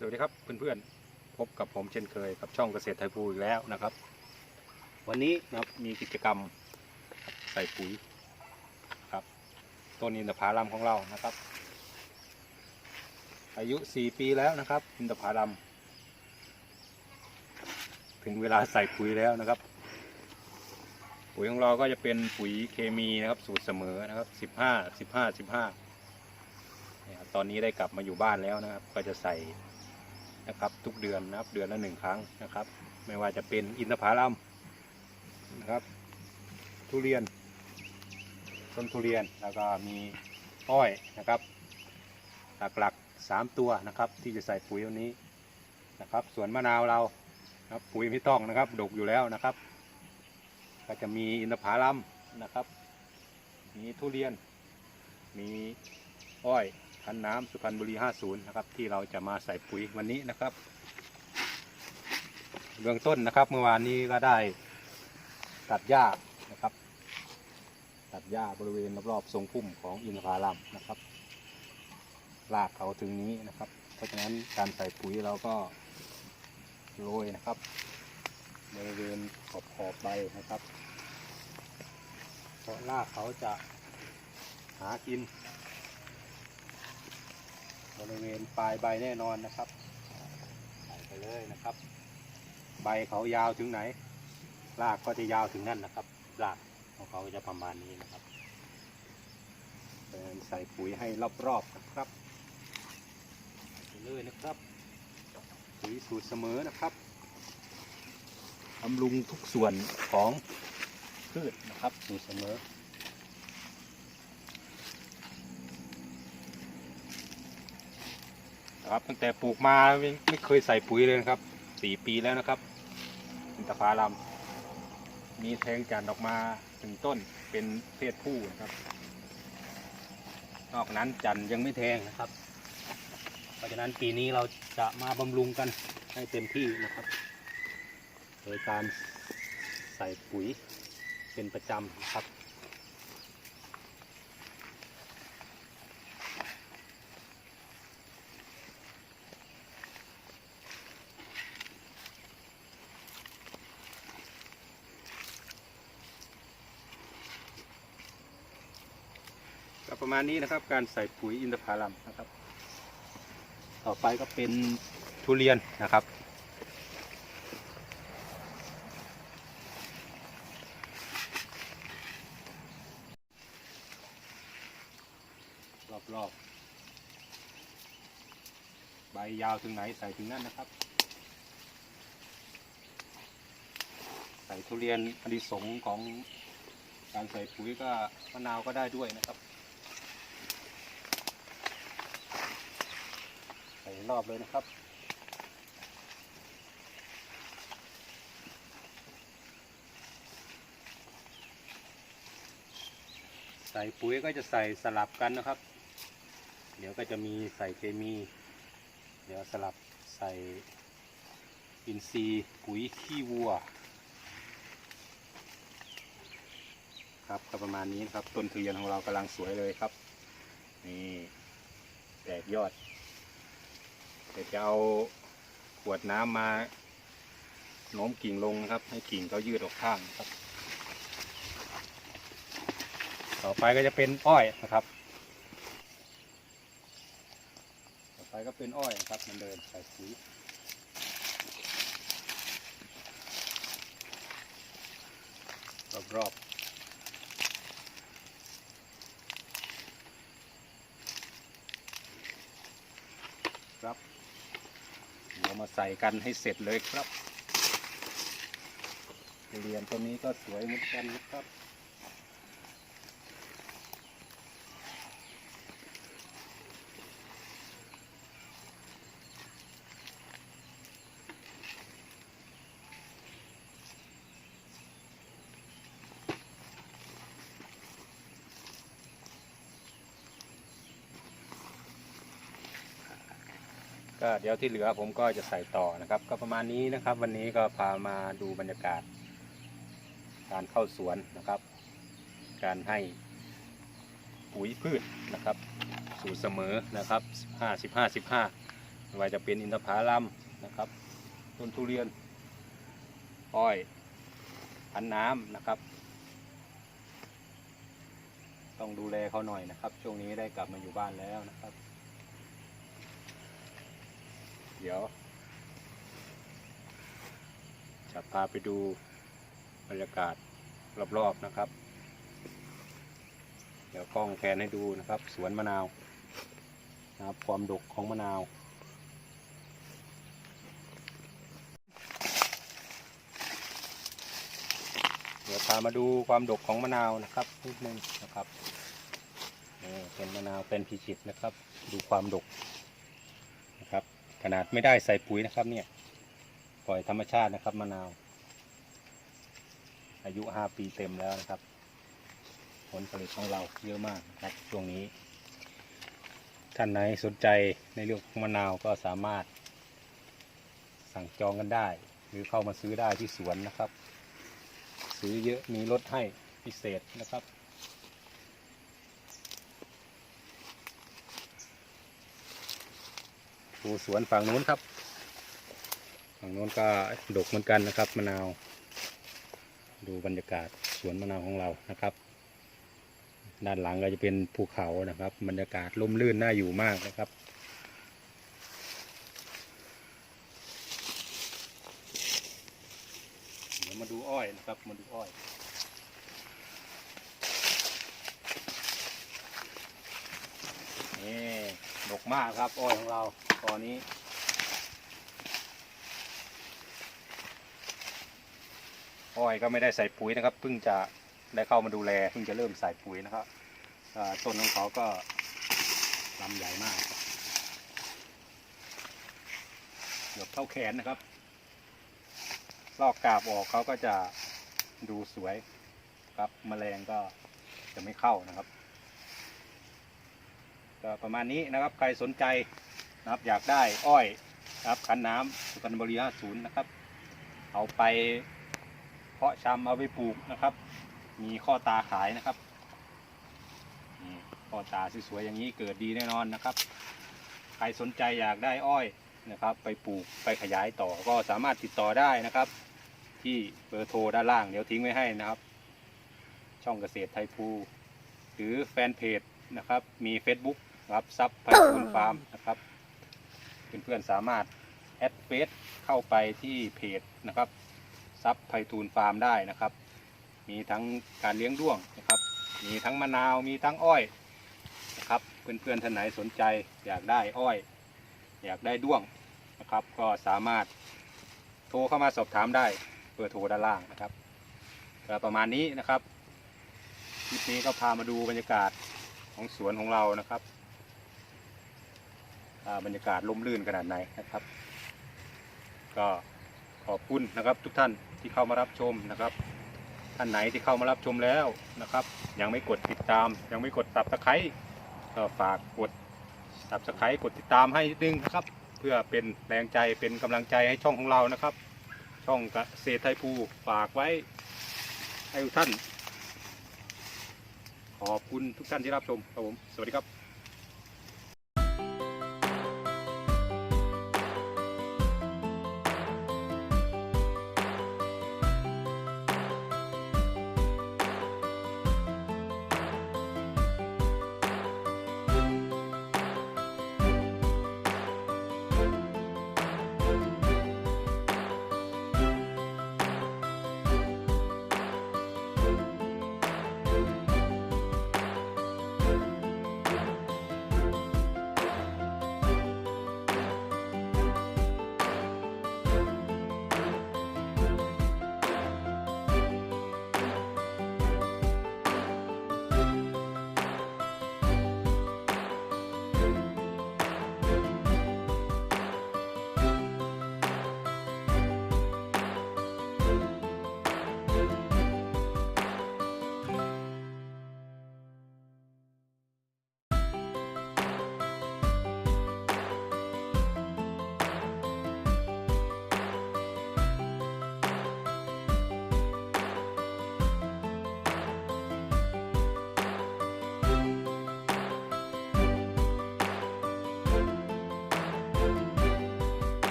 สวัสดีครับเพื่อนๆพบกับผมเช่นเคยกับช่องเกษตรไทยภูอีกแล้วนะครับ วันนี้นะครับมีกิจกรรมใส่ปุ๋ยครับต้นอินทผลัมของเรานะครับ อายุ 4 ปีแล้วนะครับอินทผลัมถึงเวลาใส่ปุ๋ยแล้วนะครับ ปุ๋ยของเราก็จะเป็นปุ๋ยเคมีนะครับสูตรเสมอนะครับ 15 15 15เนี่ยครับตอนนี้ได้กลับมาอยู่บ้านแล้วนะครับ ก็จะใส่ นะครับ ทุกเดือนนะครับ เดือนละหนึ่งครั้งนะครับ ไม่ว่าจะเป็นอินทผลัมนะครับ ทุเรียน ต้นทุเรียนแล้วก็มีอ้อยนะครับหลักๆสามตัวนะครับ ที่จะใส่ปุ๋ยวันนี้นะครับ ส่วนมะนาวเรานะครับปุ๋ยไม่ต้องนะครับดกอยู่แล้วนะครับ ก็จะมีอินทผลัมนะครับ มีทุเรียน มีอ้อย คันน้ำสุพรรณบุรี 50 นะครับ ที่เราจะมาใส่ปุ๋ยวันนี้นะครับ เบื้องต้นนะครับ เมื่อวานนี้ก็ได้ตัดหญ้านะครับ ตัดหญ้าบริเวณรอบๆทรงพุ่มของอินทผลัมนะครับลากเขาถึงนี้นะครับ เพราะฉะนั้นการใส่ปุ๋ยเราก็โรยนะครับบริเวณขอบขอบใบนะครับ เพราะรากเขาจะหากิน บริเวณปลายใบแน่นอนนะครับใส่ไปเลยนะครับ ใบเขายาวถึงไหน รากก็จะยาวถึงนั่นนะครับ รากของเขาจะประมาณนี้นะครับเพราะฉะนั้นใส่ปุ๋ยให้รอบๆนะครับไปเลยนะครับ ปุ๋ยสูตรเสมอนะครับบำรุงทุกส่วนของพืชนะครับ สูตรเสมอ นะ ครับ ตั้งแต่ปลูกมาไม่ไม่เคยใส่ปุ๋ยเลยนะครับสี่ปีแล้วนะครับอินทผลัมมีแทงจันออกมาถึงต้นเป็นเพศผู้นะครับ นอกนั้นจันยังไม่แทงนะครับ เพราะฉะนั้นปีนี้เราจะมาบำรุงกันให้เต็มที่นะครับ โดยการใส่ปุ๋ยเป็นประจำครับ ประมาณนี้นะครับ การใส่ปุ๋ยอินทผลัมนะครับ ต่อไปก็เป็นทุเรียนนะครับ รอบๆ ใบยาวถึงไหนใส่ถึงนั่นนะครับ ใส่ทุเรียนอดิสงของการใส่ปุ๋ยก็มะนาวก็ได้ด้วยนะครับ ใส่ รอบเลยนะครับ ใส่ปุ๋ยก็จะใส่สลับกันนะครับ เดี๋ยวก็จะมีใส่เคมี เดี๋ยวสลับใส่อินทรีย์ปุ๋ยขี้วัว ครับก็ประมาณนี้นะครับ ต้นทุเรียนของเรากำลังสวยเลยครับ นี่แตกยอด ดี๋ยวจะเอาขวดน้ำมาโน้มกิ่งลงนะครับ ให้กิ่งเขายืดออกข้างครับ ต่อไปก็จะเป็นอ้อยนะครับ ต่อไปก็เป็นอ้อยนะครับมันเดินใส่ปุ๋ยรอบๆครับ เรามาใส่กันให้เสร็จเลยครับ เรียนตัวนี้ก็สวยเหมือนกันนะครับ ก็เดี๋ยวที่เหลือผมก็จะใส่ต่อนะครับ ก็ประมาณนี้นะครับ วันนี้ก็พามาดูบรรยากาศ การเข้าสวนนะครับ การให้ปุ๋ยพืชนะครับ สูตรเสมอนะครับ 15 15 15ไม่ว่าจะเป็นอินทผลัมนะครับต้นทุเรียนอ้อยพันน้ำนะครับ ต้องดูแลเขาหน่อยนะครับ ช่วงนี้ได้กลับมาอยู่บ้านแล้วนะครับ เดี๋ยว จะพาไปดูบรรยากาศรอบๆนะครับ เดี๋ยวกล้องแพนให้ดูนะครับ สวนมะนาวนะครับความดกของมะนาวเดี๋ยวพามาดูความดกของมะนาวนะครับนิดนึงนะครับนี่เป็นมะนาวเป็นพิชิตนะครับ ดูความดก ขนาดไม่ได้ใส่ปุ๋ยนะครับ เนี่ย ปล่อยธรรมชาตินะครับมะนาว อายุห้าปีเต็มแล้วนะครับ ผลผลิตของเราเยอะมากนะครับช่วงนี้ ท่านไหนสนใจในเรื่องของมะนาวก็สามารถ สั่งจองกันได้ หรือเข้ามาซื้อได้ที่สวนนะครับ ซื้อเยอะมีลดให้พิเศษนะครับ ดูสวนฝั่งนู้นครับ ฝั่งนู้นก็ดกเหมือนกันนะครับมะนาว ดูบรรยากาศสวนมะนาวของเรานะครับ ด้านหลังก็จะเป็นภูเขานะครับ บรรยากาศร่มรื่นน่าอยู่มากนะครับเดี๋ยวมาดูอ้อยนะครับมาดูอ้อยนี่ดกมากครับอ้อยของเรา ตอนนี้ อ้อยก็ไม่ได้ใส่ปุ๋ยนะครับ เพิ่งจะได้เข้ามาดูแล เพิ่งจะเริ่มใส่ปุ๋ยนะครับต้นของเขาก็ลำใหญ่มากเกือบเท่าแขนนะครับ ลอกกาบออกเขาก็จะดูสวยครับแมลงก็จะไม่เข้านะครับก็ประมาณนี้นะครับใครสนใจ นะครับ อยากได้อ้อยนะครับคันน้ำสุพรรณบุรี50นะครับ เอาไปเพาะชำเอาไปปลูกนะครับ มีข้อตาขายนะครับข้อตาสวยๆอย่างนี้เกิดดีแน่นอนนะครับ ใครสนใจอยากได้อ้อยนะครับ ไปปลูกไปขยายต่อก็สามารถติดต่อได้นะครับ ที่เบอร์โทรด้านล่างเดี๋ยวทิ้งไว้ให้นะครับ ช่องเกษตรไทยภูหรือแฟนเพจนะครับ มี Facebook ครับซับไพทูนฟาร์มนะครับ เพื่อนๆสามารถแอดเฟซเข้าไปที่เพจนะครับซับไพทูนฟาร์มได้นะครับ มีทั้งการเลี้ยงด้วงนะครับ มีทั้งมะนาวมีทั้งอ้อยนะครับเพื่อนๆท่านไหนสนใจอยากได้อ้อย อยากได้ด้วงนะครับ ก็สามารถโทรเข้ามาสอบถามได้เบอร์โทรด้านล่างนะครับก็ประมาณนี้นะครับคลิปนี้ก็พามาดูบรรยากาศของสวนของเรานะครับ บรรยากาศร่มรื่นขนาดไหนนะครับ ก็ขอบคุณนะครับทุกท่านที่เข้ามารับชมนะครับ ท่านไหนที่เข้ามารับชมแล้วนะครับ ยังไม่กดติดตาม ยังไม่กดตับตะไคร้ก็ฝากกดตับตะไคร้กดติดตามให้นิดนึงนะครับ เพื่อเป็นแรงใจเป็นกำลังใจให้ช่องของเรานะครับ ช่องเกษตรไทยภูฝากไว้ให้ทุกท่าน ขอบคุณทุกท่านที่รับชมครับผม สวัสดีครับ